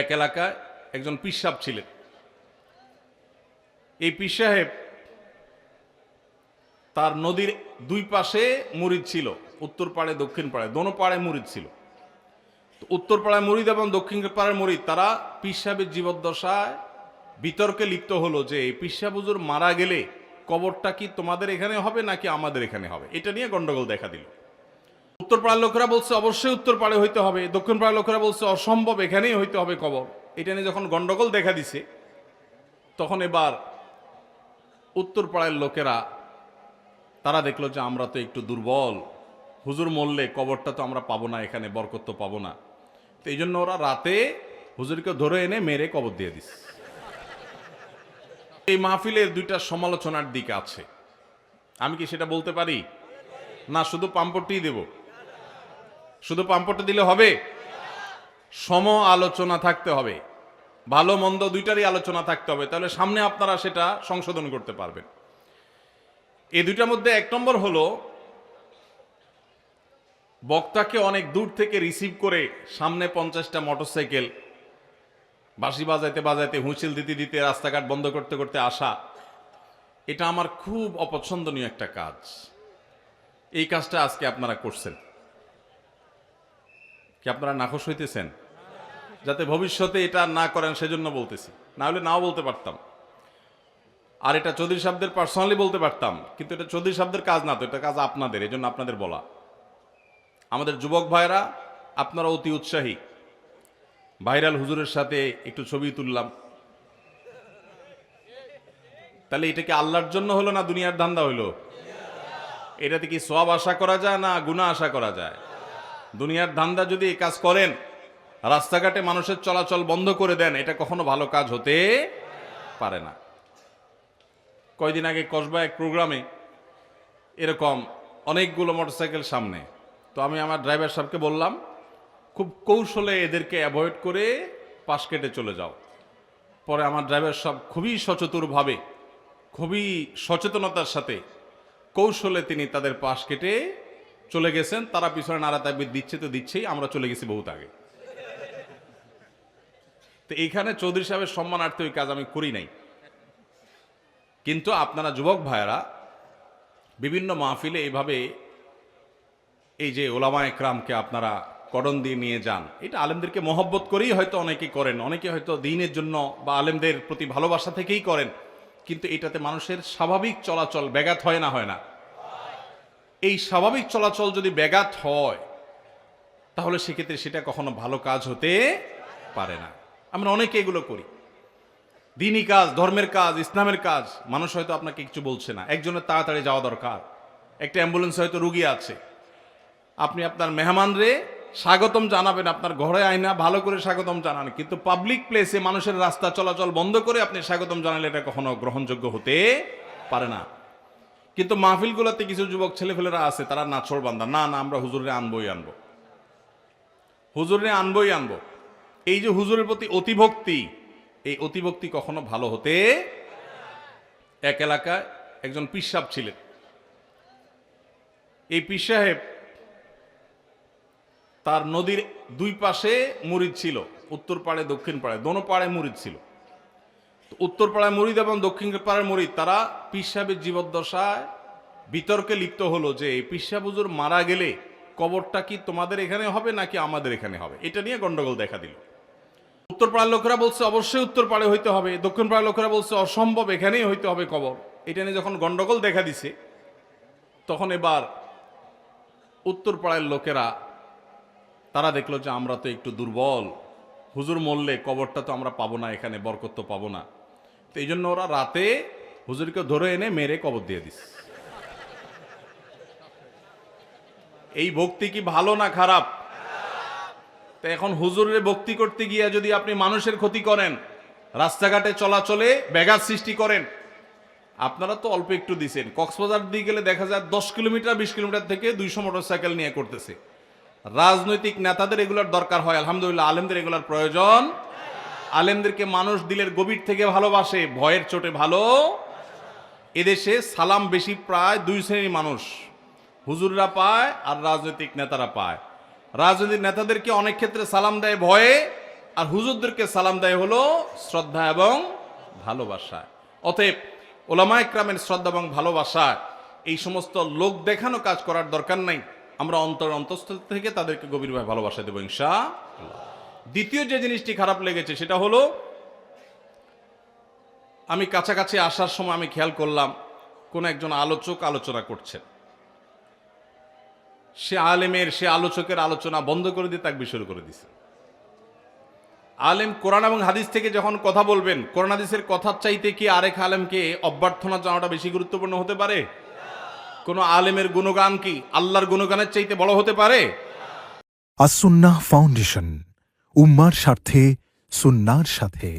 এক এলাকায় একজন পীর সাহেব ছিলেন। এই পীর সাহেব তার নদীর দুই পাশে মুরিদ ছিল, উত্তর পাড়ে, দক্ষিণ পাড়ে, দোনো পাড়ে মুরিদ ছিল। উত্তর পাড়ায় মুরিদ এবং দক্ষিণ পাড়ায় মুরিদ, তারা পীর সাহেবের জীবদ্দশায় বিতর্কে লিপ্ত হলো যে, এই পীর সাহেব হুজুর মারা গেলে কবরটা কি তোমাদের এখানে হবে নাকি আমাদের এখানে হবে? এটা নিয়ে গন্ডগোল দেখা দিল। উত্তর পাড়ার লোকেরা বলছে, অবশ্যই উত্তর পাড়ে হইতে হবে। দক্ষিণ পাড়ার লোকেরা বলছে, অসম্ভব, এখানেই হইতে হবে কবর। এটা নিয়ে যখন গন্ডগোল দেখা দিছে, তখন এবার উত্তর পাড়ার লোকেরা, তারা দেখল যে আমরা তো একটু দুর্বল। হুজুর মরলে কবরটা তো আমরা পাবো না, এখানে বরকত তো পাবো না। তো এই জন্য ওরা রাতে হুজুরকে ধরে এনে মেরে কবর দিয়ে দিস এই মাহফিলের দুইটা সমালোচনার দিক আছে। আমি কি সেটা বলতে পারি? না, শুধু পাম্পটই দেব। শুধু পাম্পটটা দিলে হবে? সম আলোচনা থাকতে হবে। ভালো মন্দ দুইটারই আলোচনা থাকতে হবে। তাহলে সামনে আপনারা সেটা সংশোধন করতে পারবেন। এই দুইটার মধ্যে এক নম্বর হলো, বক্তাকে অনেক দূর থেকে রিসিভ করে সামনে পঞ্চাশটা মোটরসাইকেল, বাঁশি বাজাইতে বাজাইতে হুঁচিল দিতে দিতে রাস্তাঘাট বন্ধ করতে করতে আসা, এটা আমার খুব অপছন্দনীয় একটা কাজ। এই কাজটা আজকে আপনারা করছেন। কি আপনারা নাখোশ হইতেছেন? যাতে ভবিষ্যতে এটা না করেন, সেজন্য বলতেছি। না হলে নাও বলতে পারতাম। আর এটা চৌধুরী সাহেবদের পার্সোনালি বলতে পারতাম, কিন্তু এটা চৌধুরী সাহেবদের কাজ না তো, এটা কাজ আপনাদের এই জন্য আপনাদের বলা। আমাদের যুবক ভাইরা আপনারা অতি উৎসাহী। ভাইরাল হুজুরের সাথে একটু ছবি তুললাম। তাহলে এটা কি আল্লাহর জন্য হলো না দুনিয়ার ধান্দা হলো? এটাতে কি সব আশা করা যায় না গুণা আশা করা যায়? দুনিয়ার ধান্দা যদি এই কাজ করেন, রাস্তাঘাটে মানুষের চলাচল বন্ধ করে দেন, এটা কখনো ভালো কাজ হতে পারে না। কয়দিন আগে কসবা এক প্রোগ্রামে এরকম অনেকগুলো মোটরসাইকেল সামনে। তো আমি আমার ড্রাইভার সাহেবকে বললাম, খুব কৌশলে এদেরকে অ্যাভয়েড করে পাশ কেটে চলে যাও। পরে আমার ড্রাইভার সাহেব খুবই সচেতনভাবে, খুবই সচেতনতার সাথে কৌশলে তিনি তাদের পাশ কেটে চলে গেছেন, তারা পিছনে নাড়া তাকবির দিচ্ছে তো দিচ্ছেই, আমরা চলে গেছি বহুত আগে। তো এইখানে চৌধুরী সাহেবের সম্মানার্থে ওই কাজ আমি করি নাই। কিন্তু আপনারা যুবক ভাইয়েরা, বিভিন্ন মাহফিলে এইভাবে এই যে ওলামা একরামকে আপনারা করণ দিয়ে নিয়ে যান, এটা আলেমদেরকে মহব্বত করেই হয়তো অনেকে করেন অনেকে হয়তো দিনের জন্য বা আলেমদের প্রতি ভালোবাসা থেকেই করেন, কিন্তু এটাতে মানুষের স্বাভাবিক চলাচল ব্যাঘাত হয় না হয় না। এই স্বাভাবিক চলাচল যদি ব্যাঘাত হয়, তাহলে সেক্ষেত্রে সেটা কখনো ভালো কাজ হতে পারে না। আমরা অনেকে এগুলো করি। দিনই কাজ, ধর্মের কাজ, ইসলামের কাজ, মানুষ হয়তো আপনাকে কিছু বলছে না। একজনের তাড়াতাড়ি যাওয়া দরকার। একটা অ্যাম্বুলেন্স হয়তো রুগী আছে। আপনি আপনার মেহমানরে স্বাগতম জানাবেন আপনার ঘরে আয়না, ভালো করে স্বাগতম জানান। কিন্তু পাবলিক প্লেসে মানুষের রাস্তা চলাচল বন্ধ করে আপনি স্বাগতম জানালে এটা কখনো গ্রহণযোগ্য হতে পারে না। কিন্তু মাহফিলগুলোতে কিছু যুবক ছেলেফেলেরা আছে, তারা নাচর বান্দা। না না, আমরা হুজুরে আনবই আনব। হুজুরে আনবই আনব। এই যে হুজুরের প্রতি অতিভক্তি, এই অতিভক্তি কখনো ভালো হতে এক এলাকায় একজন পীর সাহেব ছিলেন। এই পীর সাহেব তার নদীর দুই পাশে মুরিদ ছিল, উত্তর পাড়ে দক্ষিণ পাড়ে, দোনো পাড়ে মুরিদ ছিল। তো উত্তর পাড়ায় মুরিদ এবং দক্ষিণ পাড়ায় মরিদ, তারা পীর সাহেবের জীবদ্দশায় বিতর্কে লিপ্ত হলো যে, এই সাহেব মারা গেলে কবরটা কি তোমাদের এখানে হবে নাকি আমাদের এখানে হবে? এটা নিয়ে গন্ডগোল দেখা দিল। উত্তর পাড়ার লোকেরা বলছে, অবশ্যই উত্তর পাড়ে হইতে হবে। দক্ষিণ পাড়ার লোকেরা বলছে, অসম্ভব, এখানেই হইতে হবে কবর। এটা নিয়ে যখন গন্ডগোল দেখা দিছে, তখন এবার উত্তর পাড়ার লোকেরা, তারা দেখল যে, আমরা তো একটু দুর্বল। হুজুর মরলে কবরটা তো আমরা পাবো না, এখানে বরকত তো পাবো না। তো এই জন্য ওরা রাতে হুজুরকে ধরে এনে মেরে কবর দিয়ে দিস। এই ভক্তি কি ভালো না খারাপ? তো এখন হুজুরের ভক্তি করতে গিয়ে যদি আপনি মানুষের ক্ষতি করেন, রাস্তাঘাটে চলাচলে ব্যাঘাত সৃষ্টি করেন, আপনারা তো অল্প একটু দিছেন। কক্সবাজার দিয়ে গেলে দেখা যায় দশ কিলোমিটার, বিশ কিলোমিটার থেকে দুইশো মোটর সাইকেল নিয়ে করতেছে। রাজনৈতিক নেতাদের এগুলোর দরকার হয়। আলহামদুলিল্লাহ, আলেমদের এগুলোর প্রয়োজন। আলেমদেরকে মানুষ দিলের গভীর থেকে ভালোবাসে, ভয়ের চোটে ভালো। এদেশে সালাম বেশি প্রায় দুই শ্রেণির মানুষ। হুজুররা পায় আর রাজনৈতিক নেতারা পায়। রাজনৈতিক নেতাদেরকে অনেক ক্ষেত্রে সালাম দেয় ভয়ে, আর হুজুরদেরকে সালাম দেয় হলো শ্রদ্ধা এবং ভালোবাসা। অতএব ওলামা একরামের শ্রদ্ধা এবং ভালোবাসা, এই সমস্ত লোক দেখানো কাজ করার দরকার নাই। আমরা অন্তর অন্তঃস্থল থেকে তাদেরকে গভীরভাবে ভালোবাসা দেবো, ইনশা দ্বিতীয় যে জিনিসটি খারাপ লেগেছে, সেটা হলো, আমি কাছাকাছি আসার সময় আমি খেয়াল করলাম, কোন একজন আলোচক আলোচনা করছেন সে আলেমের, সে আলোচকের আলোচনা বন্ধ করে দিয়ে তাকবি শুরু করে দিছে। আলেম কোরআন এবং হাদিস থেকে যখন কথা বলবেন, কোরআন হাদিসের কথার চাইতে কি আরেক আলেমকে অভ্যর্থনা জানাটা বেশি গুরুত্বপূর্ণ হতে পারে? কোন আলেমের গুণগান কি আল্লাহর গুণগানের চাইতে বড় হতে পারে? আসুন্না ফাউন্ডেশন, উম্মার স্বার্থে, সুন্নার সাথে।